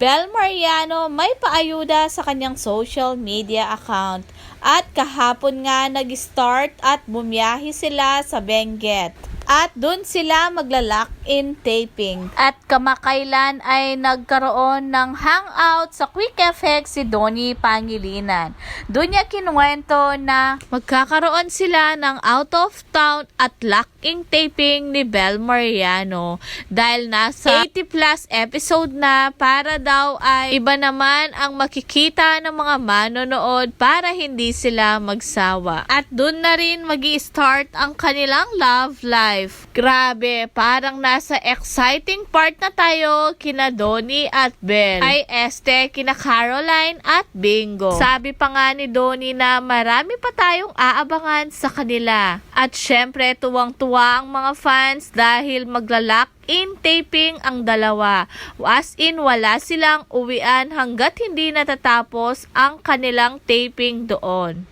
Bel Mariano may paayuda sa kanyang social media account at kahapon nga nag-start at bumiyahe sila sa Benguet. At doon sila magla-lock-in taping. At kamakailan ay nagkaroon ng hangout sa Quick Effect si Donnie Pangilinan. Doon niya kinuwento na magkakaroon sila ng out of town at lock-in taping ni Bel Mariano dahil nasa 80 plus episode na para daw ay iba naman ang makikita ng mga manonood para hindi sila magsawa. At doon na rin mag start ang kanilang love life. Grabe, parang nasa exciting part na tayo kina Donnie at Belle. Ay este, kina Caroline at Bingo. Sabi pa nga ni Donnie na marami pa tayong aabangan sa kanila. At syempre, tuwang-tuwa ang mga fans dahil maglalak in taping ang dalawa. As in, wala silang uwian hanggat hindi natatapos ang kanilang taping doon.